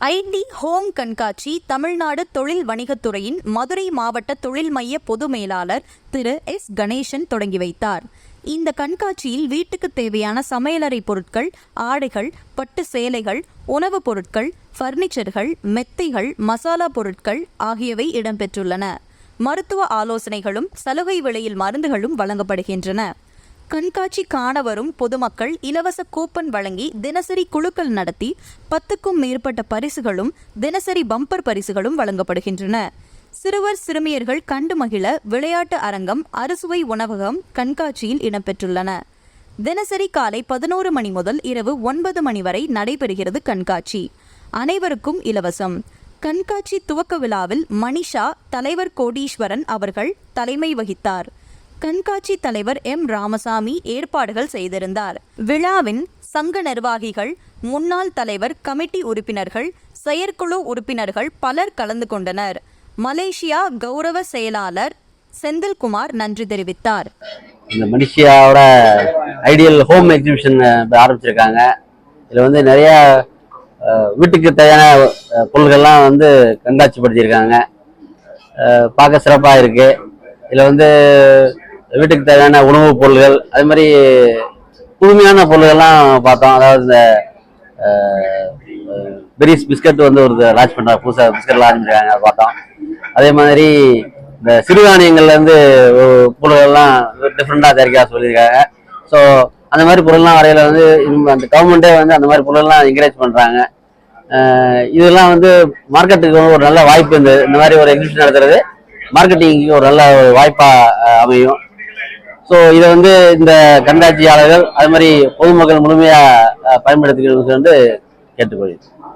ID home கண்காட்சி தமிழ்நாடு தொழில் வணிகத்துறையின் மதுரை மாவட்ட தொழில் மைய பொது மேலாளர் திரு எஸ் கணேசன் தொடங்கி வைத்தார். இந்த கண்காட்சியில் வீட்டுக்கு தேவையான சமையலறை பொருட்கள் ஆடைகள் பட்டு சேலைகள் உணவுப் பொருட்கள் ஃபர்னிச்சர்கள் மெத்தைகள் மசாலா பொருட்கள் ஆகியவை இடம்பெற்றுள்ளன. மருத்துவ ஆலோசனைகளும் சலுகை விலையில் மருந்துகளும் வழங்கப்படுகின்றன. கண்காட்சி காண வரும் பொதுமக்கள் இலவச கூப்பன் வழங்கி தினசரி குழுக்கள் நடத்தி பத்துக்கும் மேற்பட்ட பரிசுகளும் தினசரி பம்பர் பரிசுகளும் வழங்கப்படுகின்றன. சிறுவர் சிறுமியர்கள் கண்டு மகிழ விளையாட்டு அரங்கம் அறுசுவை உணவகம் கண்காட்சியில் இடம்பெற்றுள்ளன. தினசரி காலை பதினோரு மணி முதல் இரவு ஒன்பது மணி வரை நடைபெறுகிறது கண்காட்சி. அனைவருக்கும் இலவசம். கண்காட்சி துவக்க விழாவில் மணிஷா தலைவர் கோடீஸ்வரன் அவர்கள் தலைமை வகித்தார். கண்காட்சி தலைவர் எம். ராமசாமி ஏற்பாடுகள் செய்திருந்தார். விழாவின் சங்க நிர்வாகிகள் முன்னாள் தலைவர் கமிட்டி உறுப்பினர்கள் செயற்குழு உறுப்பினர்கள் பலர் கலந்து கொண்டனர். மலேசியா கௌரவ செயலாளர் செந்தில்குமார் நன்றி தெரிவித்தார். இந்த மலேசியாவோட ஐடியல் ஹோம் எக்ஸிபிஷன் ஆரம்பிச்சிருக்காங்க. இதில் வந்து நிறைய வீட்டுக்கு தேவையான பொருள்கள்லாம் வந்து கண்காட்சிப்படுத்தியிருக்காங்க. பார்க்க சிறப்பாக இருக்குது இதில் வந்து வீட்டுக்கு தேவையான உணவுப் பொருள்கள் அதே மாதிரி புதுமையான பொருள்கள்லாம் பார்த்தோம். அதாவது இந்த பெரிஸ் பிஸ்கட் வந்து ஒரு லான்ச் பண்ணுறாங்க புதுசாக பிஸ்கட் லான்ச் பண்ணுறாங்க பார்த்தோம். அதே மாதிரி இந்த சிறுதானியங்கள்லேருந்து பொருள்கள்லாம் டிஃப்ரெண்டாக தயாரிக்க சொல்லியிருக்காங்க. ஸோ அந்த மாதிரி பொருள்லாம் வரையில் வந்து அந்த கவர்மெண்ட்டே வந்து அந்த மாதிரி பொருள்லாம் என்கரேஜ் பண்ணுறாங்க இதெல்லாம் வந்து மார்க்கெட்டுக்கு வந்து ஒரு நல்ல வாய்ப்பு இந்த இந்த மாதிரி ஒரு எக்ஸிபிஷன் நடத்துறது மார்க்கெட்டிங்க்கு ஒரு நல்ல வாய்ப்பாக அமையும். ஸோ இதை வந்து இந்த கண்காட்சியாளர்கள் அது மாதிரி பொதுமக்கள் முழுமையாக பயன்படுத்திக்கிறது வந்து கேட்டுக்கொள்கிறேன்.